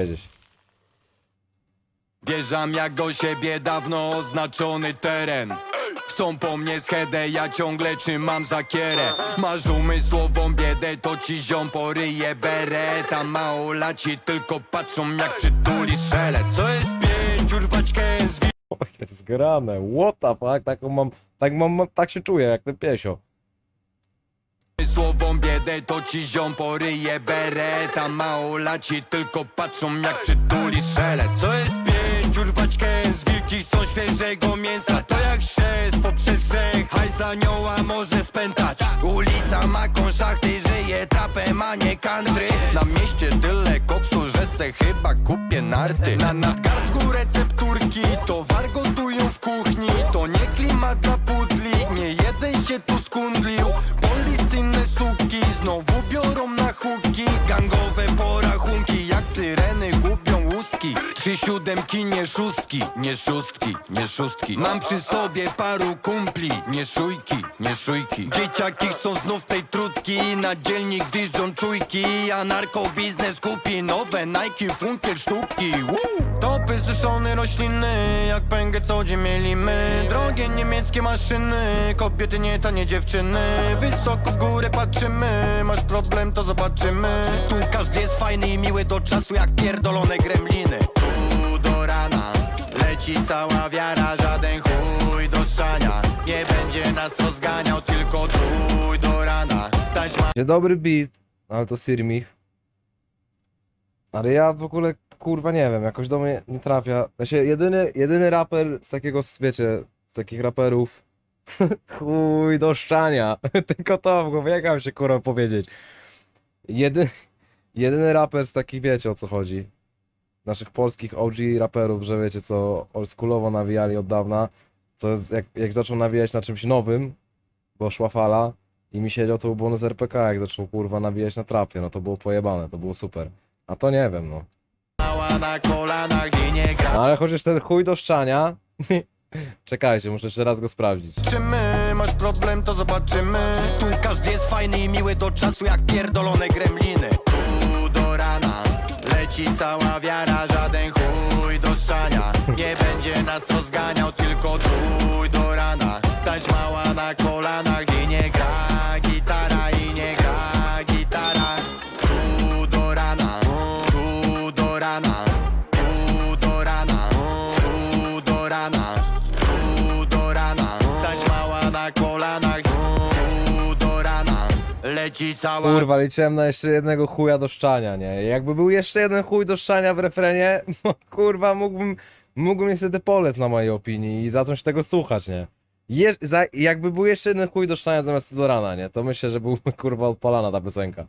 wiedzieć. Wjeżdżam jak do siebie dawno oznaczony teren. Chcą po mnie schedę, ja ciągle trzymam za kierę. Masz umysłową biedę, to ci ziom poryje beret A małolaci tylko patrzą jak przytuli szelest. Co jest pięć, urwaćkę z O, jest grane, what the fuck, taką mam, tak mam, tak się czuję, jak ten piesio. Słową biedę to ci ziom poryje beret A małolaci tylko patrzą jak przytuli szelest Co jest pięć, urwać kęs Wilki są świeżego mięsa. To jak szest poprzez brzeg Hajs anioła może spętać. Ulica ma konszachty Żyje trapem, a nie country. Na mieście tyle koksu, że se chyba kupię narty. Na nadgarstku recepturki gubią łuski Trzy siódemki, nie szóstki, nie szóstki, nie szóstki. Mam przy sobie paru kumpli, nie szujki, nie szujki. Dzieciaki chcą znów tej trutki Na dzielnik gwiżdżą czujki A narkobiznes kupi nowe Nike, funkiel, sztuki. Woo! Topy suszone rośliny Jak pęgę co dzień mielimy. Drogie niemieckie maszyny Kobiety nie tanie dziewczyny. Wysoko w górę patrzymy Masz problem to zobaczymy. Tu każdy jest fajny i miły do czasu Jak pierdolone gremliny. Tu do rana Leci cała wiara Żaden chuj do szczania. Nie będzie nas rozganiał Tylko tu do rana. Tańcz Dzień dobry beat, ale to Sirmich. Ale ja w ogóle, kurwa, nie wiem, jakoś do mnie nie trafia. Znaczy, jedyny, jedyny raper z takiego, wiecie, z takich raperów, chuj do szczania. Tylko to w głowie, jak się, kurwa, powiedzieć. Jedy, jedyny raper z takich, wiecie, o co chodzi. Naszych polskich OG raperów, że wiecie, co oldschoolowo nawijali od dawna, co jest, jak, jak zaczął nawijać na czymś nowym, bo szła fala, i mi siedział, to był bonus RPK, jak zaczął kurwa nawijać na trapie, no to było pojebane, to było super. A to nie wiem, no. no ale chociaż ten chuj do szczania... Czekajcie, muszę jeszcze raz go sprawdzić. Zobaczymy, masz problem, to zobaczymy. Tu każdy jest fajny i miły do czasu jak pierdolone gremliny. Tu do rana leci cała wiara Żaden chuj do szczania. Nie będzie nas rozganiał, tylko tu do rana Leci cała Kurwa, liczyłem na jeszcze jednego chuja do szczania, nie? Jakby był jeszcze jeden chuj do szczania w refrenie, no kurwa, mógłbym, mógłbym niestety polec na mojej opinii i zacząć tego słuchać, nie? Je, za, jakby był jeszcze jeden chuj do szczania zamiast do rana, nie? To myślę, że byłby kurwa odpalana ta piosenka.